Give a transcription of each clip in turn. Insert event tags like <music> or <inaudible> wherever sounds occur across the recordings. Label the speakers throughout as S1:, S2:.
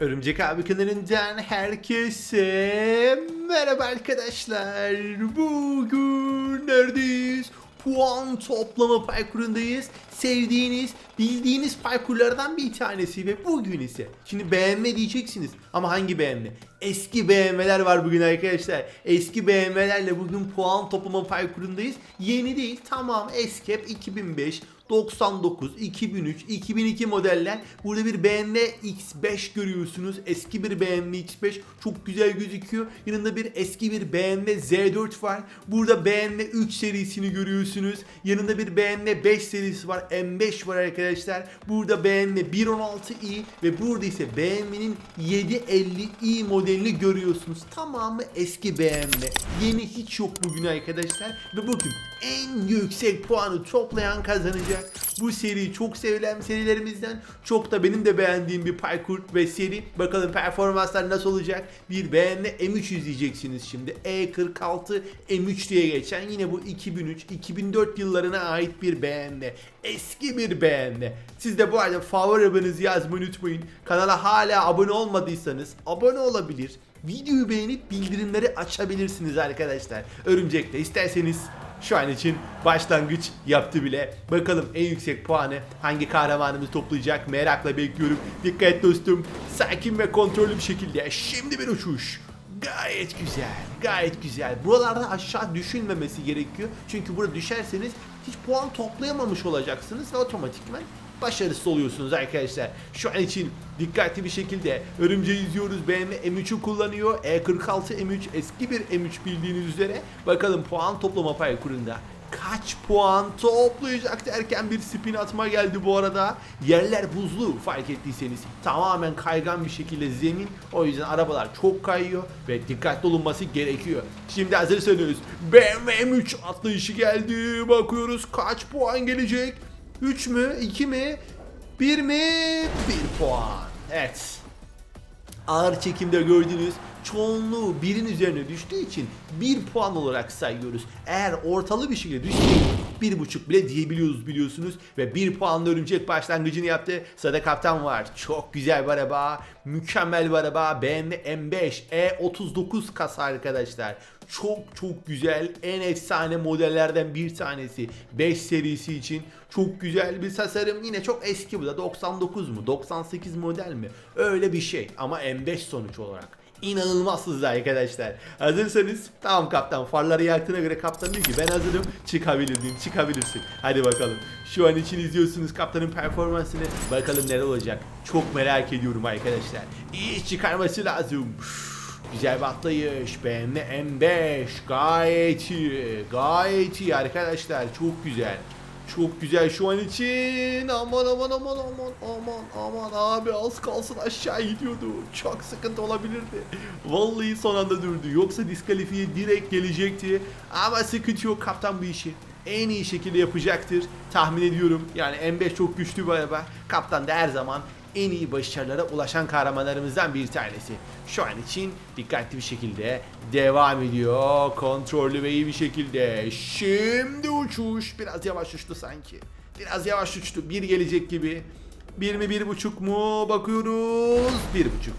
S1: Örümcek abi kanalından herkese merhaba arkadaşlar. Bugün neredeyiz? Puan toplama parkurundayız. Sevdiğiniz, bildiğiniz parkurlardan bir tanesi ve bugün ise. Şimdi beğenme diyeceksiniz ama hangi beğenme? Eski beğenmeler var bugün arkadaşlar. Eski beğenmelerle bugün puan toplama parkurundayız. Yeni değil tamam hep 2005, 99, 2003, 2002 modeller. Burada bir BMW X5 görüyorsunuz. Eski bir BMW X5 çok güzel gözüküyor. Yanında bir eski bir BMW Z4 var. Burada BMW 3 serisini görüyorsunuz. Yanında bir BMW 5 serisi var. M5 var arkadaşlar. Burada BMW 116i ve burada ise BMW'nin 750i modelini görüyorsunuz. Tamamı eski BMW. Yeni hiç yok bugün arkadaşlar. Ve bugün en yüksek puanı toplayan kazanacak. Bu seri çok sevilen serilerimizden. Çok da benim de beğendiğim bir parkur ve seri. Bakalım performanslar nasıl olacak? Bir BMW M3 izleyeceksiniz şimdi. E46 M3 diye geçen yine bu 2003-2004 yıllarına ait bir BMW. Eski bir BMW. Siz de bu arada favori arabanızı yazmayı unutmayın. Kanala hala abone olmadıysanız abone olabilir. Videoyu beğenip bildirimleri açabilirsiniz arkadaşlar. Örümcek'te isterseniz şu an için başlangıç yaptı bile. Bakalım en yüksek puanı hangi kahramanımız toplayacak merakla bekliyorum. Dikkat dostum. Sakin ve kontrollü bir şekilde. Şimdi bir uçuş. Gayet güzel, gayet güzel. Buralarda aşağı düşünmemesi gerekiyor. Çünkü burada düşerseniz hiç puan toplayamamış olacaksınız ve otomatikman başarısız oluyorsunuz arkadaşlar. Şu an için dikkatli bir şekilde örümceği izliyoruz. BMW M3'ü kullanıyor. E46 M3 eski bir M3 bildiğiniz üzere. Bakalım puan toplama parkurunda kaç puan toplayacak derken bir spin atma geldi bu arada. Yerler buzlu fark ettiyseniz. Tamamen kaygan bir şekilde zemin. O yüzden arabalar çok kayıyor ve dikkatli olunması gerekiyor. Şimdi hazırsanız BMW M3 atlayışı geldi. Bakıyoruz kaç puan gelecek. 3 mü? 2 mi? 1 mi? 1 puan. Evet. Ağır çekimde gördüğünüz çoğunluğu birin üzerine düştüğü için 1 puan olarak sayıyoruz. Eğer ortalı bir şekilde düştüğü bir buçuk bile diyebiliyoruz biliyorsunuz. Ve 1 puanla örümcek başlangıcını yaptı. Sırada kaptan var. Çok güzel bir araba. Mükemmel bir araba. BMW M5 E39 kasa arkadaşlar. Çok çok güzel. En efsane modellerden bir tanesi. 5 serisi için çok güzel bir tasarım. Yine çok eski bu da. 99 mu? 98 model mi? Öyle bir şey. Ama M5 sonuç olarak. İnanılmaz hızlı arkadaşlar. Hazırsanız tamam kaptan farları yaktığına göre kaptan diyor ki ben hazırım çıkabilirim çıkabilirsin. Hadi bakalım. Şu an için izliyorsunuz kaptanın performansını. Bakalım neler olacak. Çok merak ediyorum arkadaşlar. İyi çıkarması lazım. Güzel bir atlayış. BMW M5. Gayet iyi. Gayet iyi arkadaşlar. Çok güzel. Çok güzel şu an için. Aman aman aman aman aman aman abi az kalsın aşağı gidiyordu. Çok sıkıntı olabilirdi. Vallahi son anda durdu. Yoksa diskalifiye direkt gelecekti. Ama sıkıntı yok kaptan bu işi en iyi şekilde yapacaktır. Tahmin ediyorum. Yani M5 çok güçlü bir araba. Kaptan da her zaman en iyi başarılara ulaşan kahramanlarımızdan bir tanesi. Şu an için dikkatli bir şekilde devam ediyor. Kontrollü ve iyi bir şekilde. Şimdi uçuş. Biraz yavaş uçtu sanki. Biraz yavaş uçtu. Bir gelecek gibi. Bir mi bir buçuk mu? Bakıyoruz. Bir buçuk.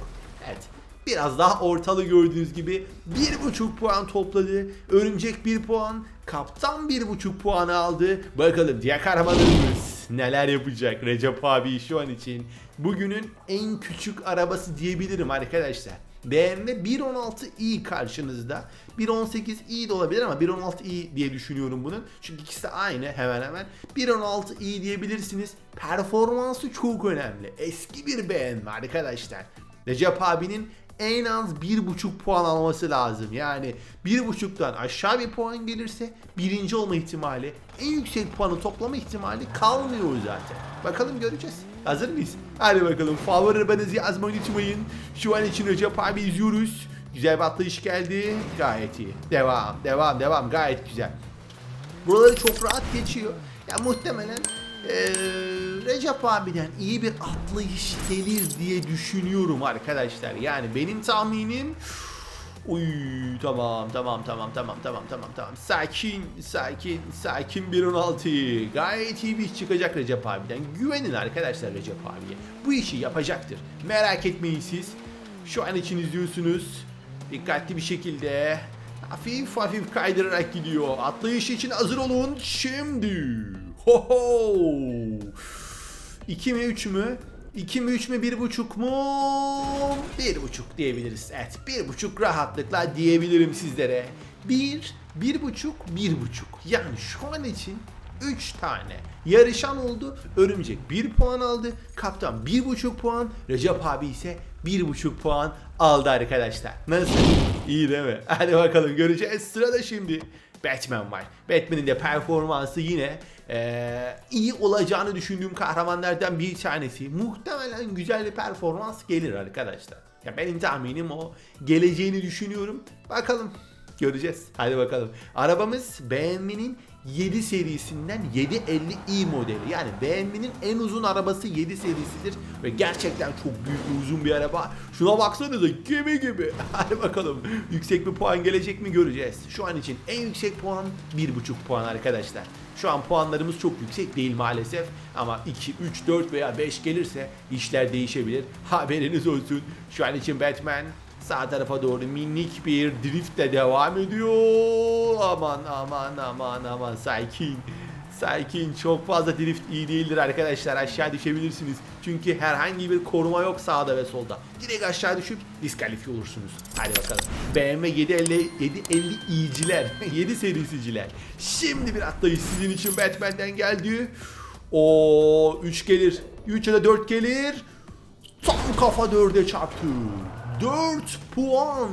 S1: Evet. Biraz daha ortalı gördüğünüz gibi bir buçuk puan topladı. Örümcek bir puan. Kaptan bir buçuk puanı aldı. Bakalım diğer kahramanlarımız neler yapacak Recep abi şu an için. Bugünün en küçük arabası diyebilirim arkadaşlar. BMW 1.16i karşınızda. 1.18i de olabilir ama 1.16i diye düşünüyorum bunun. Çünkü ikisi aynı hemen hemen. 1.16i diyebilirsiniz. Performansı çok önemli. Eski bir BMW arkadaşlar. Recep abinin en az 1.5 puan alması lazım. Yani 1.5'tan aşağı bir puan gelirse birinci olma ihtimali, en yüksek puanı toplama ihtimali kalmıyor zaten. Bakalım göreceğiz. Hazır mıyız? Hadi bakalım. Favori arabanızı yazmayı unutmayın. Şu an için Recep abi izliyoruz. Güzel bir atlayış geldi. Gayet iyi. Devam, devam, devam. Gayet güzel. Buraları çok rahat geçiyor. Ya muhtemelen eee Recep abiden iyi bir atlayış gelir diye düşünüyorum arkadaşlar. Yani benim tahminim Uy tamam tamam tamam tamam tamam tamam tamam. Sakin sakin sakin 1.16. Gayet iyi bir iş çıkacak Recep abiden. Güvenin arkadaşlar Recep abiye. Bu işi yapacaktır. Merak etmeyin siz. Şu an için izliyorsunuz. Dikkatli bir şekilde hafif hafif kaydırarak gidiyor. Atlayış için hazır olun. Şimdi. Ho ho. 2 mi 3 mü? 2 mi 3 mü 1.5 mu? 1.5 diyebiliriz. Evet 1.5 rahatlıkla diyebilirim sizlere. 1, 1.5, 1.5. Yani şu an için 3 tane yarışan oldu. Örümcek 1 puan aldı. Kaptan 1.5 puan. Recep abi ise 1.5 puan aldı arkadaşlar. Nasıl? İyi değil mi? Hadi bakalım göreceğiz. Sırada şimdi Batman var. Batman'in de performansı yine eee, iyi olacağını düşündüğüm kahramanlardan bir tanesi. Muhtemelen güzel bir performans gelir arkadaşlar. Ya benim tahminim o. Geleceğini düşünüyorum. Bakalım. Göreceğiz. Hadi bakalım. Arabamız BMW'nin 7 serisinden 750i modeli. Yani BMW'nin en uzun arabası 7 serisidir. Ve gerçekten çok büyük ve uzun bir araba. Şuna baksanıza gemi gibi. <laughs> Hadi bakalım. Yüksek bir puan gelecek mi göreceğiz. Şu an için en yüksek puan 1.5 puan arkadaşlar. Şu an puanlarımız çok yüksek değil maalesef. Ama 2, 3, 4 veya 5 gelirse işler değişebilir. Haberiniz olsun. Şu an için Batman Sağ tarafa doğru minik bir driftle devam ediyor. Aman aman aman aman sakin. Sakin çok fazla drift iyi değildir arkadaşlar aşağı düşebilirsiniz. Çünkü herhangi bir koruma yok sağda ve solda. Direkt aşağı düşüp diskalifiye olursunuz. Hadi bakalım. BMW 750 750 iyiciler 7 <laughs> serisiciler. Şimdi bir atlayış sizin için Batman'den geldi. O 3 gelir. 3 ya da 4 gelir. Tam kafa 4'e çarptı. 4 puan.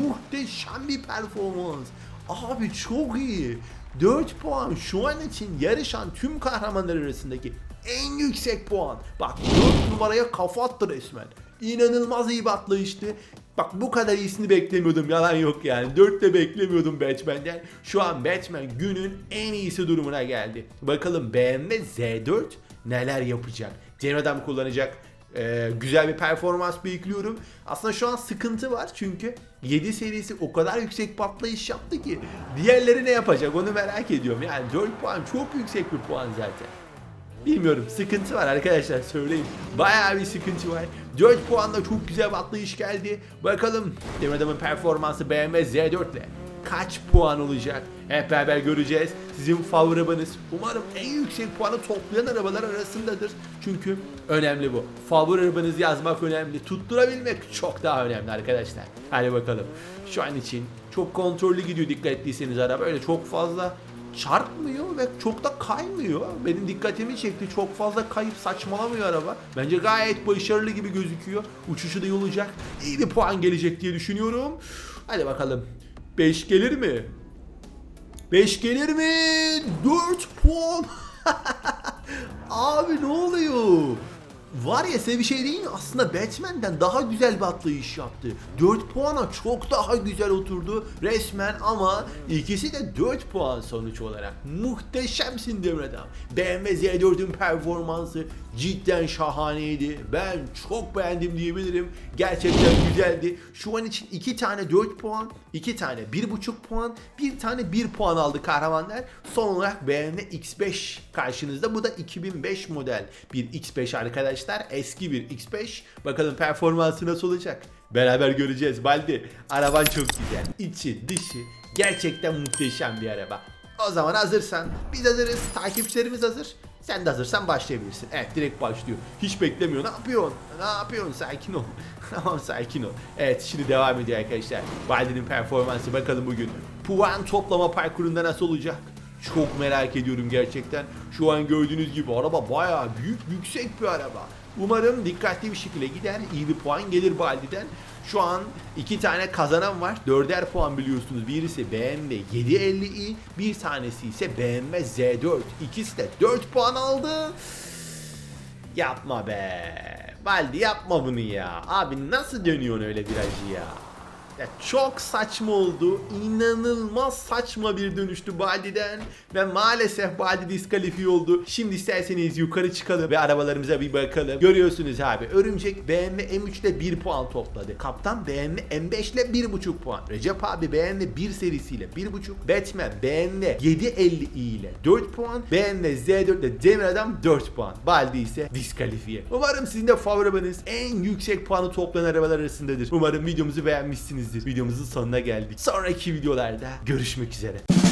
S1: Muhteşem bir performans. Abi çok iyi. 4 puan şu an için yarışan tüm kahramanlar arasındaki en yüksek puan. Bak 4 numaraya kafa attı resmen. İnanılmaz iyi bir. Bak bu kadar iyisini beklemiyordum yalan yok yani. 4 de beklemiyordum Batman'den. Şu an Batman günün en iyisi durumuna geldi. Bakalım BMW Z4 neler yapacak? Cenadan kullanacak. Ee, güzel bir performans bekliyorum. Aslında şu an sıkıntı var çünkü 7 serisi o kadar yüksek patlayış yaptı ki diğerleri ne yapacak onu merak ediyorum. Yani 4 puan çok yüksek bir puan zaten. Bilmiyorum sıkıntı var arkadaşlar söyleyeyim. Bayağı bir sıkıntı var. 4 puanla çok güzel bir atlayış geldi. Bakalım Demir Adam'ın performansı BMW Z4 ile kaç puan olacak? Hep beraber göreceğiz. Sizin favori arabanız umarım en yüksek puanı toplayan arabalar arasındadır. Çünkü önemli bu. Favori arabanızı yazmak önemli. Tutturabilmek çok daha önemli arkadaşlar. Hadi bakalım. Şu an için çok kontrollü gidiyor dikkat ettiyseniz araba. Öyle çok fazla çarpmıyor ve çok da kaymıyor. Benim dikkatimi çekti. Çok fazla kayıp saçmalamıyor araba. Bence gayet başarılı gibi gözüküyor. Uçuşu da iyi olacak. İyi bir puan gelecek diye düşünüyorum. Hadi bakalım. 5 gelir mi? 5 gelir mi? 4 puan. <laughs> Abi ne oluyor? Var ya size bir şey değil mi? Aslında Batman'den daha güzel bir atlayış yaptı. 4 puana çok daha güzel oturdu resmen ama ikisi de 4 puan sonuç olarak. Muhteşemsin Demir. BMW Z4'ün performansı cidden şahaneydi. Ben çok beğendim diyebilirim. Gerçekten güzeldi. Şu an için 2 tane 4 puan, 2 tane 1.5 puan, 1 tane 1 puan aldı kahramanlar. Son olarak BMW X5 karşınızda. Bu da 2005 model bir X5 arkadaşlar. Eski bir X5. Bakalım performansı nasıl olacak? Beraber göreceğiz. Baldi araban çok güzel. İçi dışı gerçekten muhteşem bir araba. O zaman hazırsan biz hazırız. Takipçilerimiz hazır. Sen de hazırsan başlayabilirsin. Evet direkt başlıyor. Hiç beklemiyor. Ne yapıyorsun? Ne yapıyorsun? Sakin ol. <laughs> tamam sakin ol. Evet şimdi devam ediyor arkadaşlar. Baldi'nin performansı bakalım bugün. Puan toplama parkurunda nasıl olacak? Çok merak ediyorum gerçekten. Şu an gördüğünüz gibi araba bayağı büyük, yüksek bir araba. Umarım dikkatli bir şekilde gider. iyi bir puan gelir Baldi'den. Şu an iki tane kazanan var. Dörder puan biliyorsunuz. Birisi BMW 750i, bir tanesi ise BMW Z4. İkisi de 4 puan aldı. Yapma be. Baldi yapma bunu ya. Abi nasıl dönüyorsun öyle virajı ya? Ya çok saçma oldu. İnanılmaz saçma bir dönüştü Baldi'den. Ve maalesef Baldi diskalifiye oldu. Şimdi isterseniz yukarı çıkalım ve arabalarımıza bir bakalım. Görüyorsunuz abi. Örümcek BMW M3 ile 1 puan topladı. Kaptan BMW M5 ile 1.5 puan. Recep abi BMW 1 serisiyle 1.5. Batman BMW 750i ile 4 puan. BMW Z4 ile Demir Adam 4 puan. Baldi ise diskalifiye. Umarım sizin de favori en yüksek puanı toplayan arabalar arasındadır. Umarım videomuzu beğenmişsinizdir. Videomuzun sonuna geldik. Sonraki videolarda görüşmek üzere.